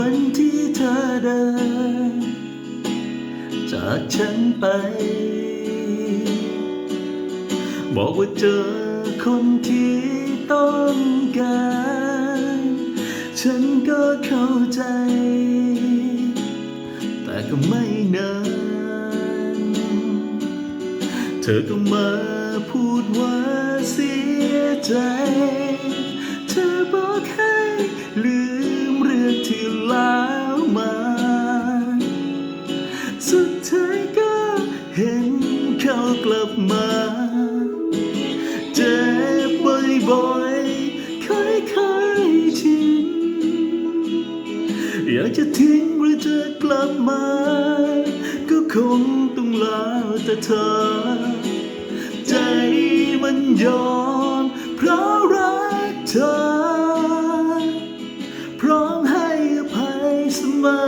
วันที่เดิน จากฉันไป บอกว่าเจอคนที่ต้องการ ฉันก็เข้าใจ แต่ก็ไม่นาน เธอก็มาพูดว่าเสียใจ เธอบอกให้ลืม เขากลับมา เจ็บบ่อยๆค่อยๆชินอยากจะทิ้งหรือจะกลับมา ก็คงต้องล้วแต่เธอ ใจมันยอมเพราะรักเธอ พร้อมให้อภัยเสมอ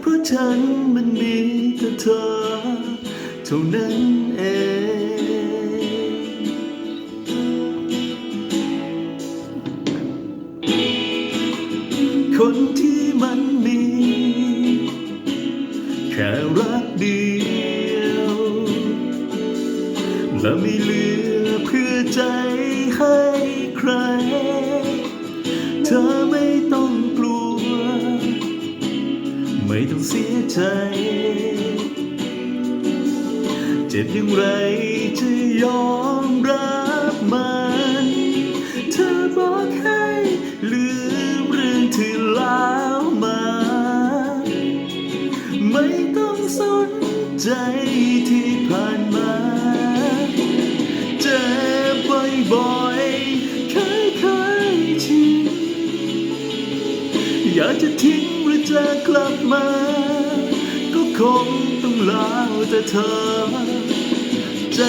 เพราะฉันมันมีแค่เธอ เท่านั้นเองคนที่มันมี แค่รักเดียว และไม่เหลือเพื่อใจให้ใคร เธอไม่ต้องกลัว ไม่ต้องเสียใจ จ็บอย่างไรจะยอมรับมัน เธอบอกให้ลืมเรื่องที่แล้วมา ไม่ต้องสนใจที่ผ่านมาเจ็บบ่อยๆเคยๆชินอยากจะทิ้งหรือจะกลับมา คงต้องลาวแต่เธอ ใจ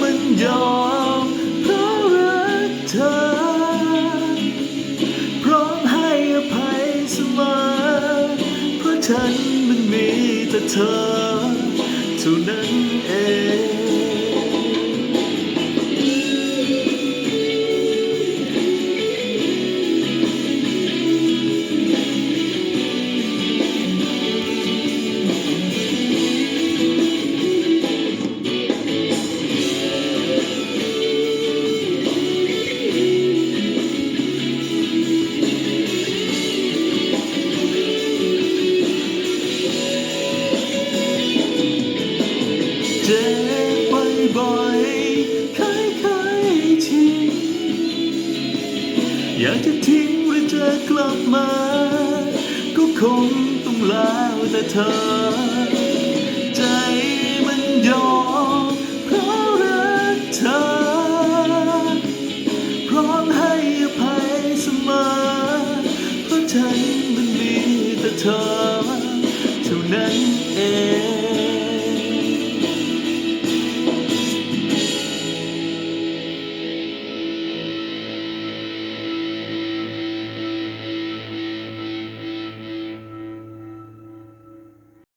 มันยอมเพราะรักเธอ พร้อมให้อภัยเสมอเพราะฉันมันมีแต่เธอ เจ็บบ่อยๆค่อยๆชินอยากจะทิ้งหรือจะกลับมา ก็คงต้องแล้วแต่เธอ